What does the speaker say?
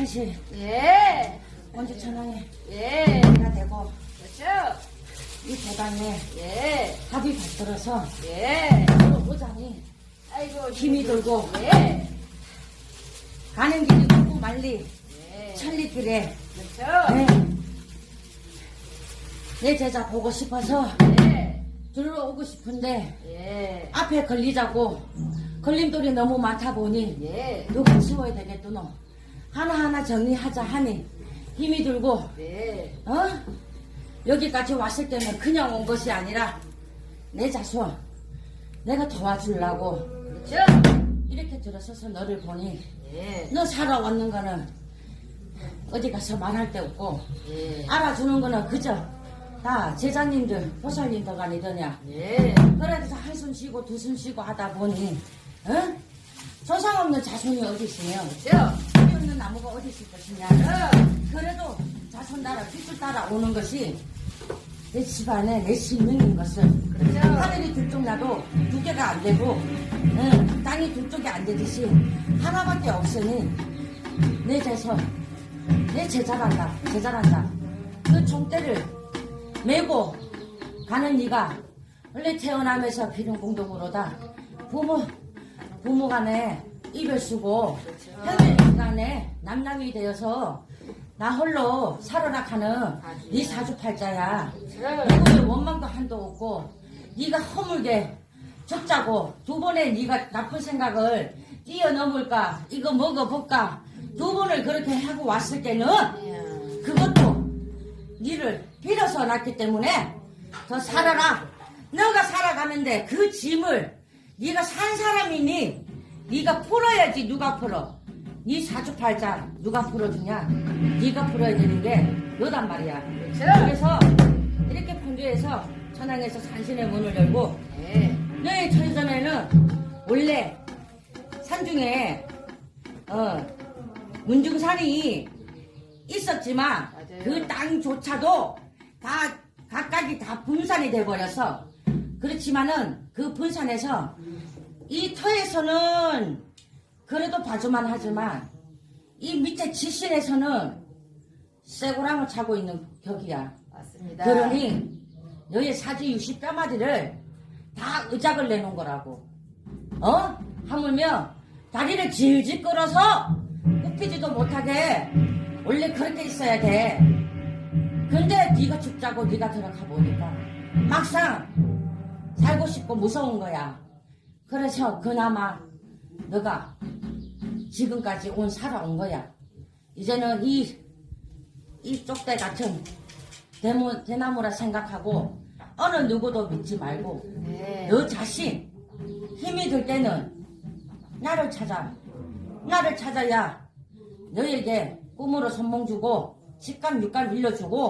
한시 예. 원주 천왕에 예. 내가 되고 그렇죠. 이 대당에 예. 합이 받들어서 예. 오장이 아이고. 힘이 들고 예. 가는 길이 고 말리 예. 천리길에 그렇죠. 네. 내 제자 보고 싶어서 예. 들어오고 싶은데 예. 앞에 걸리자고 걸림돌이 너무 많다 보니 예. 누가 치워야 되겠노 하나하나 정리하자 하니 힘이 들고 네. 어? 여기까지 왔을 때는 그냥 온 것이 아니라 내 자손 내가 도와주려고 그렇죠. 이렇게 들어서서 너를 보니 예. 너 살아왔는 거는 어디 가서 말할 데 없고 예. 알아주는 거는 그저 다 제자님들 보살님들가 아니더냐 예. 그래서 한숨 쉬고 두 숨 쉬고 하다 보니 어? 조상 없는 자손이 어디 있으며. 뿌리 없는 나무가 어디 있을 것이냐 어. 그래도 자손 따라 핏줄 따라 오는 것이 내 집안에 내 신명인 것을 그렇죠. 하늘이 둘쪽 나도 두 개가 안 되고 응, 땅이 두 쪽이 안 되듯이 하나밖에 없으니 내 제서 내 제자란다 제자란다 그 총대를 메고 가는 네가 원래 태어나면서 피는 공동으로다 부모 부모 간에 입을 쓰고 형님 간에 남남이 되어서 나 홀로 살아나 가는 네 사주팔자야. 누구의 원망도 한도 없고 네가 허물게 죽자고 두 번에 네가 나쁜 생각을 뛰어넘을까 이거 먹어볼까 두 번을 그렇게 하고 왔을 때는 예. 그것도 니를 빌어서 낳기 때문에 더 살아라 너가 살아가는데 그 짐을 네가 산 사람이니 네가 풀어야지 누가 풀어 네 사주팔자 누가 풀어주냐 네가 풀어야 되는 게 너단 말이야 그렇죠. 그래서 이렇게 분주해서 천황에서 산신의 문을 열고 예. 너희 천전에는 원래 산 중에 어 문중산이 있었지만. 그 땅조차도 다 각각이 다 분산이 돼버려서 그렇지만은 그 분산에서 이 터에서는 그래도 봐주만 하지만 이 밑에 지신에서는 쇠고랑을 차고 있는 격이야. 맞습니다. 그러니 너의 사지 60 뼈마디를 다 의작을 내놓은 거라고. 어? 하물며 다리를 질질 끌어서 굽히지도 못하게 원래 그렇게 있어야 돼. 근데 네가 죽자고 네가 들어가 보니까 막상 살고 싶고 무서운 거야. 그래서 그나마 너가 지금까지 온 살아온 거야. 이제는 이, 이 쪽대 같은 대무, 대나무라 생각하고 어느 누구도 믿지 말고 네. 너 자신 힘이 들 때는 나를 찾아 나를 찾아야 너에게 꿈으로 선몽 주고 식감 육감 일려주고